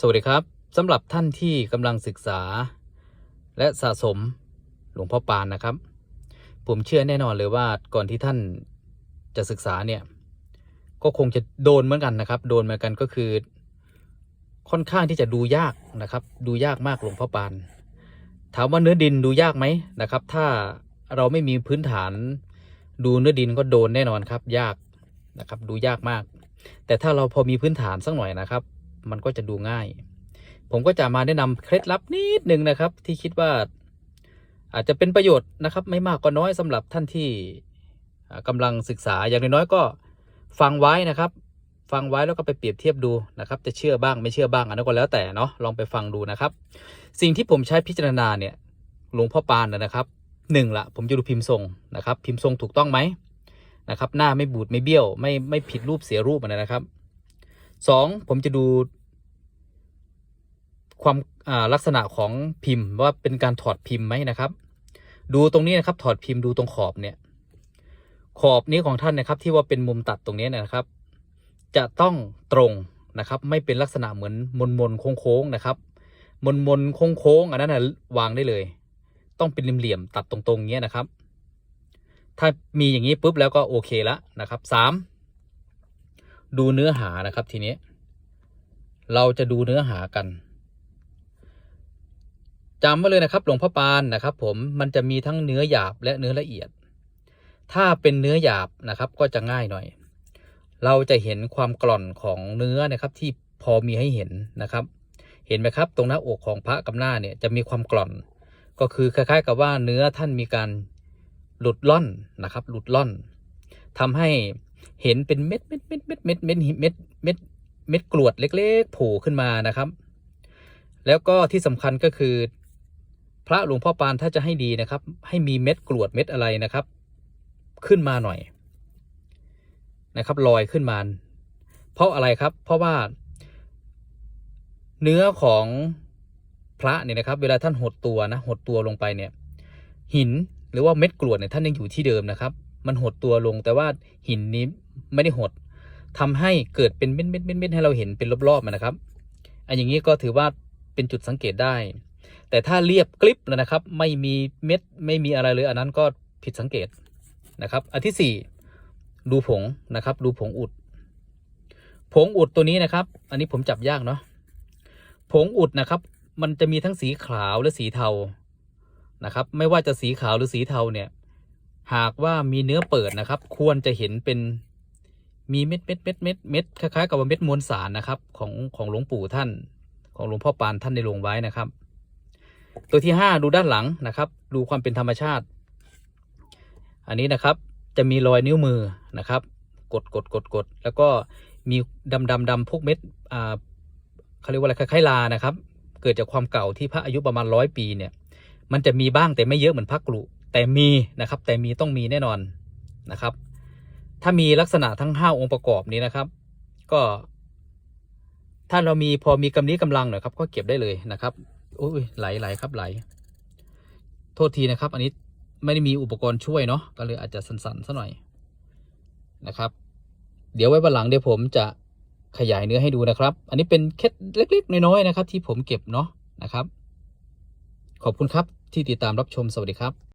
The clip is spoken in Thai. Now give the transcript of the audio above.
สวัสดีครับสำหรับท่านที่กำลังศึกษา และสะสมหลวงพ่อปานนะครับ ผมเชื่อแน่นอนเลยว่าก่อนที่ท่านจะศึกษาเนี่ย ก็คงจะโดนเหมือนกันนะครับ โดนเหมือนกันก็คือ ค่อนข้างที่จะดูยากนะครับ ดูยากมากหลวงพ่อปาน ถามว่าเนื้อดินดูยากไหมนะครับ ถ้าเราไม่มีพื้นฐาน ดูเนื้อดินก็โดนแน่นอนครับ ยากนะครับ ดูยากมาก แต่ถ้าเราพอมีพื้นฐานสักหน่อยนะครับ มันก็จะดูง่าย ผมก็จะมาแนะนำเคล็ดลับนิดหนึ่งนะครับ ที่คิดว่าอาจจะเป็นประโยชน์นะครับ ไม่มากก็น้อยสำหรับท่านที่อ่ากำลังศึกษาอย่างน้อยๆก็ฟังไว้นะครับ ฟังไว้แล้วก็ไปเปรียบเทียบดูนะครับ จะเชื่อบ้างไม่เชื่อบ้างอันนั้นก็แล้วแต่เนาะลองไปฟังดูนะครับ สิ่งที่ผมใช้พิจารณาเนี่ยหลวงพ่อปานนะครับหนึ่งละผมจะดูพิมพ์ทรงนะครับ พิมพ์ทรงถูกต้องไหมนะครับ หน้าไม่บูดไม่เบี้ยว ไม่ไม่ผิดรูปเสียรูปอะนะครับ สองผมจะดูความลักษณะของพิมพ์ว่าเป็นการถอดพิมพ์ไหมนะครับ ดูตรงนี้นะครับถอดพิมพ์ดูตรงขอบเนี่ย ขอบนี้ของท่านนะครับ ที่ว่าเป็นมุมตัดตรงนี้นะครับ จะต้องตรงนะครับ ไม่เป็นลักษณะเหมือนมนมนๆโค้งๆนะครับ มนมนๆโค้งๆอันนั้นนะวางได้เลย ต้องเป็นเหลี่ยมตัดตรงๆเงี้ยนะครับ ถ้ามีอย่างนี้ปุ๊บแล้วก็โอเคแล้วนะครับสาม ดูเนื้อหานะครับทีนี้ เราจะดูเนื้อหากันจำไว้เลยนะครับ หลวงพ่อปานนะครับ ผมมันจะมีทั้งเนื้อหยาบและเนื้อละเอียด ถ้าเป็นเนื้อหยาบนะครับ ก็จะง่ายหน่อย เราจะเห็นความกร่อนของเนื้อนะครับ ที่พอมีให้เห็นนะครับ เห็นไหมครับ ตรงหน้าอกของพระกับหน้าเนี่ยจะมีความกร่อน ก็คือคล้าย ๆ กับว่าเนื้อท่านมีการหลุดล่อนนะครับ หลุดล่อนทำให้ เห็นเป็นเม็ดเม็ดเม็ดเม็ดเม็ดเม็ดเม็ดเม็ดเม็ดกรวดเล็กๆโผล่ขึ้นมานะครับ แล้วก็ที่สำคัญก็คือ พระหลวงพ่อปานถ้าจะให้ดีนะครับ ให้มีเม็ดกรวดเม็ดอะไรนะครับ ขึ้นมาหน่อยนะครับลอยขึ้นมา เพราะอะไรครับ เพราะว่า เนื้อของพระเนี่ยนะครับ เวลาท่านหดตัวนะหดตัวลงไปเนี่ย หินหรือว่าเม็ดกรวดเนี่ยท่านยังอยู่ที่เดิมนะครับ มันหดตัวลง แต่ว่าหินนี้ไม่ได้หดทำให้เกิดเป็นเม็ดเม็ดเม็ดเม็ดให้เราเห็นเป็นรอบๆมันนะครับ อันอย่างนี้ก็ถือว่าเป็นจุดสังเกตได้ แต่ถ้าเรียบกริบเลยนะครับ ไม่มีเม็ดไม่มีอะไรเลยอันนั้นก็ผิดสังเกตนะครับ อันที่สี่ดูผงนะครับ ดูผงอุด ผงอุดตัวนี้นะครับ อันนี้ผมจับยากเนาะผงอุดนะครับ มันจะมีทั้งสีขาวและสีเทานะครับ ไม่ว่าจะสีขาวหรือสีเทาเนี่ย หากว่ามีเนื้อเปิดนะครับ ควรจะเห็นเป็นมีเม็ดเม็ดเม็ดเม็ดเม็ดคล้ายๆ กับว่าเม็ดมวลสารนะครับ ของของหลวงปู่ท่าน ของหลวงพ่อปานท่านได้ลงไว้นะครับ ตัวที่ห้าดูด้านหลังนะครับ ดูความเป็นธรรมชาติ อันนี้นะครับจะมีรอยนิ้วมือนะครับ กดกดกดกดแล้วก็มีดำดำดำพวกเม็ดอ่าเขาเรียกว่าอะไรคล้ายๆลานะครับ เกิดจากความเก่าที่พระอายุประมาณร้อยปีเนี่ย มันจะมีบ้างแต่ไม่เยอะเหมือนพระกรุ แต่มีนะครับแต่มีต้องมีแน่นอนนะครับ ถ้ามีลักษณะทั้งห้าองค์ประกอบนี้นะครับ ก็ ถ้าเรามีพอมีกำนี้กำลังหน่อยครับ ก็เก็บได้เลยนะครับโอ้ยไหลไหลครับไหล โทษทีนะครับ อันนี้ไม่ได้มีอุปกรณ์ช่วยเนาะก็เลยอาจจะสั่นๆซะหน่อยนะครับ เดี๋ยวไว้วันหลังเดี๋ยวผมจะขยายเนื้อให้ดูนะครับ อันนี้เป็นเคล็ดเล็ก ๆ น้อยๆนะครับ ที่ผมเก็บเนาะนะครับ ขอบคุณครับที่ติดตามรับชมสวัสดีครับ